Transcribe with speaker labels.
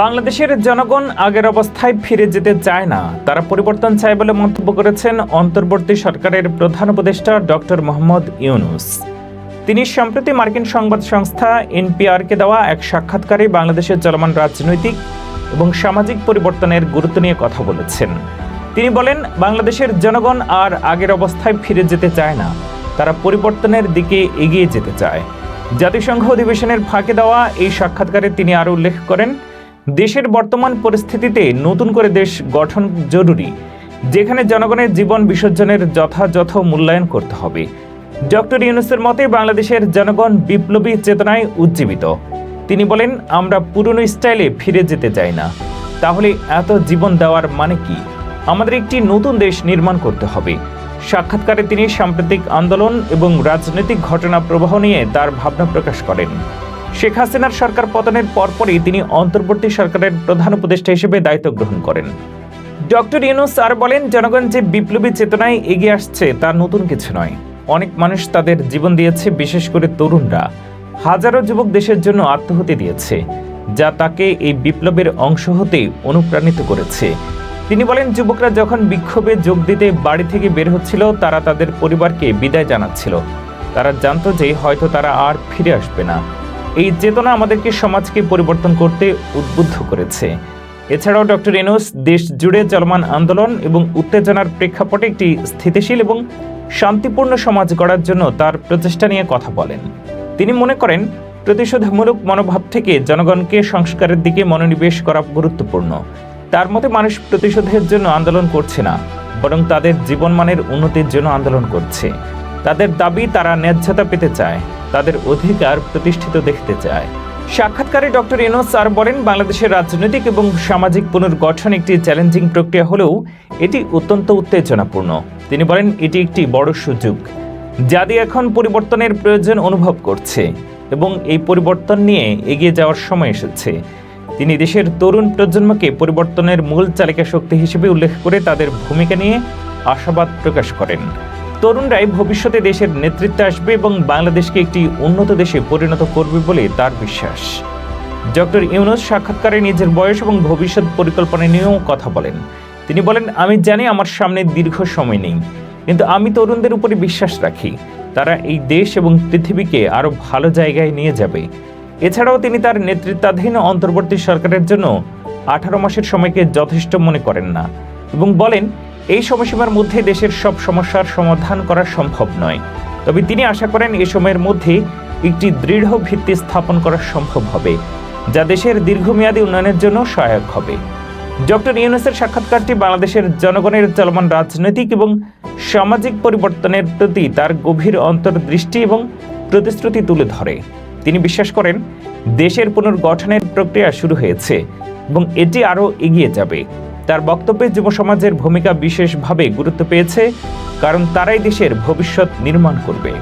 Speaker 1: বাংলাদেশের জনগণ আগের অবস্থায় ফিরে যেতে চায় না। তারা পরিবর্তন চায় বলে মন্তব্য করেছেন অন্তর্বর্তী সরকারের প্রধান উপদেষ্টা ডক্টর মোহাম্মদ ইউনুস। তিনি সম্প্রতি মার্কিন সংবাদ সংস্থা এনপিআরকে দেওয়া এক সাক্ষাৎকারে বাংলাদেশের চলমান রাজনৈতিক এবং সামাজিক পরিবর্তনের গুরুত্ব নিয়ে কথা বলেছেন। তিনি বলেন, বাংলাদেশের জনগণ আর আগের অবস্থায় ফিরে যেতে চায় না। তারা পরিবর্তনের দিকে এগিয়ে যেতে চায়। জাতিসংঘ অধিবেশনের ফাঁকে দেওয়া এই সাক্ষাৎকারে তিনি আরও উল্লেখ করেন দেশের বর্তমান পরিস্থিতিতে নতুন করে দেশ গঠন জরুরি, যেখানে জনগণের জীবন বিসর্জনের যথাযথ মূল্যায়ন করতে হবে। ডক্টর ইউনুসের মতে, বাংলাদেশের জনগণ বিপ্লবী চেতনায় উজ্জীবিত। তিনি বলেন, আমরা পুরনো স্টাইলে ফিরে যেতে চাই না। তাহলে এত জীবন দেওয়ার মানে কি? আমাদের একটি নতুন দেশ নির্মাণ করতে হবে। সাক্ষাৎকারে তিনি সাম্প্রতিক আন্দোলন এবং রাজনৈতিক ঘটনা প্রবাহ নিয়ে তার ভাবনা প্রকাশ করেন। শেখ হাসিনার সরকার পতনের পরপরই তিনি অন্তর্বর্তী সরকারের প্রধান উপদেষ্টা হিসেবে দায়িত্ব গ্রহণ করেন। ডক্টর ইউনুস আর বলেন, জনগণ যে বিপ্লবী চেতনায় এগিয়ে আসছে তা নতুন কিছু নয়। অনেক মানুষ তাদের জীবন দিয়েছে, বিশেষ করে তরুণরা। হাজারো যুবক দেশের জন্য আত্মহতি দিয়েছে, যা তাকে এই বিপ্লবের অংশ হতে অনুপ্রাণিত করেছে। তিনি বলেন, যুবকরা যখন বিক্ষোভে যোগ দিতে বাড়ি থেকে বের হচ্ছিল, তারা তাদের পরিবারকে বিদায় জানাচ্ছিল। তারা জানতো যে হয়তো তারা আর ফিরে আসবে না। এই চেতনা আমাদেরকে সমাজকে পরিবর্তন করতে উদ্বুদ্ধ করেছে। এছাড়াও ডক্টর এনোস দেশ জুড়ে চলমান আন্দোলন এবং উত্তেজনার প্রেক্ষাপটে একটি স্থিতিশীল এবং শান্তিপূর্ণ সমাজ গড়ার জন্য তার প্রচেষ্টা নিয়ে কথা বলেন। তিনি মনে করেন, প্রতিশোধমূলক মনোভাব থেকে জনগণকে সংস্কারের দিকে মনোনিবেশ করা গুরুত্বপূর্ণ। তার মতে মানুষ প্রতিশোধের জন্য আন্দোলন করছে না, বরং তাদের জীবনমানের উন্নতির জন্য আন্দোলন করছে। তাদের দাবি তারা ন্যায্যতা পেতে চায়। তাদের অধিকার প্রতিষ্ঠিত দেখতে চায়। সাক্ষাৎকারে ডক্টর ইনোস আর বলেন, বাংলাদেশের রাজনৈতিক এবং সামাজিক পুনর্গঠন একটি চ্যালেঞ্জিং প্রক্রিয়া হলেও এটি অত্যন্ত উত্তেজনাপূর্ণ। তিনি বলেন, এটি একটি বড় সুযোগ দিয়ে এখন পরিবর্তনের প্রয়োজন অনুভব করছে এবং এই পরিবর্তন নিয়ে এগিয়ে যাওয়ার সময় এসেছে। তিনি দেশের তরুণ প্রজন্মকে পরিবর্তনের মূল চালিকা শক্তি হিসেবে উল্লেখ করে তাদের ভূমিকা নিয়ে আশাবাদ প্রকাশ করেন। তরুণরাই ভবিষ্যতে দেশের নেতৃত্বে আসবে এবং বাংলাদেশকে একটি উন্নত দেশে পরিণত করবে বলে তার বিশ্বাস। ডক্টর ইউনুস সাক্ষাৎকারে নিজের বয়স এবং ভবিষ্যৎ পরিকল্পনা নিয়েও কথা বলেন। তিনি বলেন, আমি জানি আমার সামনে দীর্ঘ সময় নেই, কিন্তু আমি তরুণদের উপরে বিশ্বাস রাখি। তারা এই দেশ এবং পৃথিবীকে আরও ভালো জায়গায় নিয়ে যাবে। এছাড়াও তিনি তার নেতৃত্বাধীন অন্তর্বর্তী সরকারের জন্য আঠারো মাসের সময়কে যথেষ্ট মনে করেন না এবং বলেন এই সময়সীমার মধ্যে দেশের সব সমস্যার সমাধান করা সম্ভব নয়। তবে তিনি আশা করেন এ সময়ের মধ্যে একটি দৃঢ় ভিত্তি স্থাপন করা সম্ভব হবে, যা দেশের দীর্ঘমেয়াদী উন্নয়নের জন্য সহায়ক হবে। ডক্টর ইউনুসের সাক্ষাৎকারটি বাংলাদেশের জনগণের চলমান রাজনৈতিক এবং সামাজিক পরিবর্তনের প্রতি তার গভীর অন্তর্দৃষ্টি এবং প্রতিশ্রুতি তুলে ধরে। তিনি বিশ্বাস করেন, দেশের পুনর্গঠনের প্রক্রিয়া শুরু হয়েছে এবং এটি আরও এগিয়ে যাবে। তার বক্তব্যে যুব সমাজের ভূমিকা বিশেষভাবে গুরুত্ব পেয়েছে কারণ তারাই দেশের ভবিষ্যৎ নির্মাণ করবে।